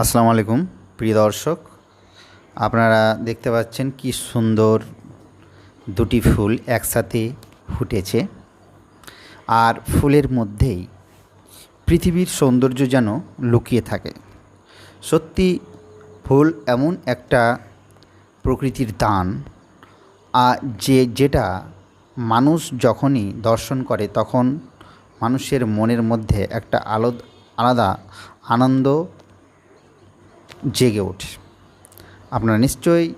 আসসালামু আলাইকুম, প্রিয় দর্শক। আপনারা দেখতে পাচ্ছেন কি সুন্দর দুটি ফুল একসাথে ফুটেছে। আর ফুলের মধ্যেই পৃথিবীর সৌন্দর্য যেন লুকিয়ে থাকে। সত্যি, ফুল এমন একটা প্রকৃতির দান। আর যে, যেটা মানুষ যখনই দর্শন করে, তখন মানুষের মনের মধ্যে একটা আলো, আলাদা আনন্দ জেগে ওঠে। আপনারা নিশ্চয়ই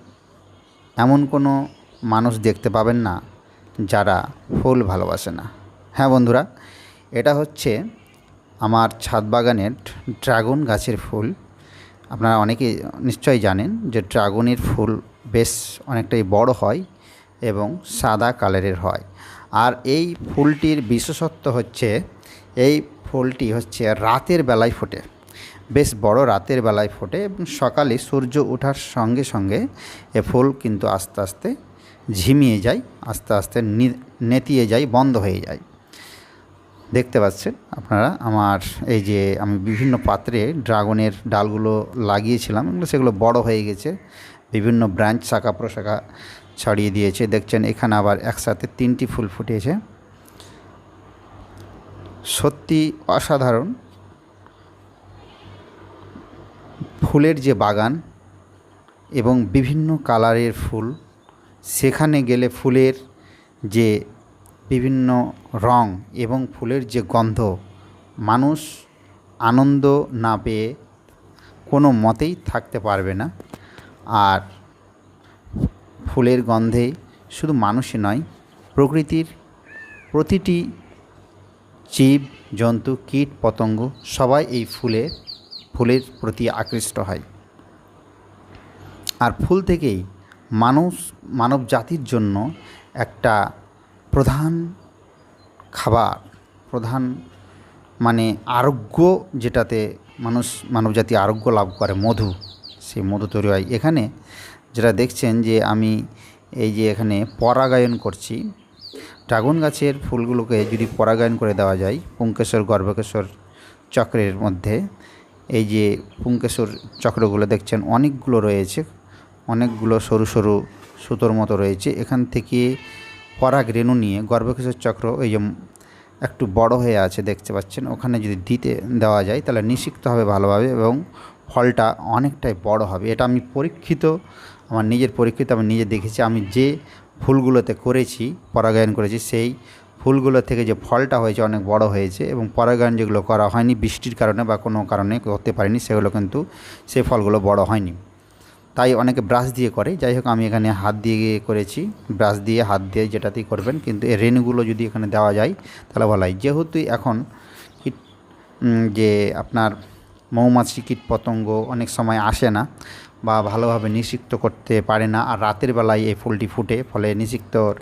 এমন কোনো মানুষ দেখতে পাবেন না যারা ফুল ভালোবাসে না। হ্যাঁ বন্ধুরা, এটা হচ্ছে আমার ছাদ বাগানের ড্রাগন গাছের ফুল। আপনারা অনেকে নিশ্চয়ই জানেন যে ড্রাগনের ফুল বেশ অনেকটাই বড় হয় এবং সাদা কালারের হয়। আর এই ফুলটির বিশেষত্ব হচ্ছে, এই ফুলটি হচ্ছে রাতের বেলায় ফোটে। বেশ বড় রাতের বেলায় ফোটে এবং সকালে সূর্য ওঠার সঙ্গে সঙ্গে এ ফুল কিন্তু আস্তে আস্তে ঝিমিয়ে যায়, আস্তে আস্তে নেতিয়ে যায়, বন্ধ হয়ে যায়। দেখতে পাচ্ছেন আপনারা আমার এই যে আমি বিভিন্ন পাত্রে ড্রাগনের ডালগুলো লাগিয়েছিলাম সেগুলো বড় হয়ে গেছে, বিভিন্ন ব্রাঞ্চ শাখা প্রশাখা ছড়িয়ে দিয়েছে। দেখছেন এখানে আবার একসাথে তিনটি ফুল ফুটেছে। সত্যি অসাধারণ। ফুলের যে বাগান এবং বিভিন্ন কালারের ফুল, সেখানে গেলে ফুলের যে বিভিন্ন রং এবং ফুলের যে গন্ধ, মানুষ আনন্দ না পেয়ে কোনো মতেই থাকতে পারবে না। আর ফুলের গন্ধে শুধু মানুষই নয়, প্রকৃতির প্রতিটি জীব, জন্তু, কীট, পতঙ্গ সবাই এই ফুলের ফুলের প্রতি আকৃষ্ট হয়। আর ফুল থেকেই মানুষ, মানব জাতির জন্য একটা প্রধান খাবার, প্রধান মানে আরোগ্য যেটাতে মানুষ মানবজাতি আরোগ্য লাভ করে, মধু। সেই মধু তৈরি হয়। এখানে যেটা দেখছেন যে আমি এই যে এখানে পরাগায়ন করছি। ড্রাগন গাছের ফুলগুলোকে যদি পরাগায়ন করে দেওয়া যায় পুঙ্কেশ্বর গর্ভকেশ্বর চক্রের মধ্যে এই যে পুঙ্কেশ্বর চক্রগুলো দেখছেন, অনেকগুলো রয়েছে, অনেকগুলো সরু সরু সুতোর মতো রয়েছে। এখান থেকে পরাগ রেণু নিয়ে গর্ভকেশ্বর চক্র এই যে একটু বড় হয়ে আছে দেখতে পাচ্ছেন। ওখানে যদি দিতে দেওয়া যায় তাহলে নিষিক্ত হবে ভালোভাবে এবং ফলটা অনেকটাই বড় হবে। এটা আমি পরীক্ষিত, আমার নিজের পরীক্ষিত, আমি নিজে দেখেছি। আমি যে ফুলগুলোতে করেছি, পরাগায়ন করেছি, সেই ফুলগুলো থেকে যে ফলটা হয়েছে অনেক বড় হয়েছে এবং পরাগায়ন যেগুলো করা হয়নি, বৃষ্টির কারণে বা কোনো কারণে করতে পারিনি, সেগুলো কিন্তু সেই ফলগুলো বড় হয়নি। তাই অনেকে ব্রাশ দিয়ে করে। যাই হোক, আমি এখানে হাত দিয়ে করেছি, ব্রাশ দিয়ে, হাত দিয়ে যেটাতেই করবেন। কিন্তু এই রেণুগুলো যদি এখানে দেওয়া যায়, তাহলে ভালো হয়। যেহেতু এখন কীট যে আপনার মৌমাছি, কীটপতঙ্গ অনেক সময় আসে না বা ভালোভাবে নিষিক্ত করতে পারে না, আর রাতের বেলায় এই ফুলটি ফুটে, ফলে নিষিক্তর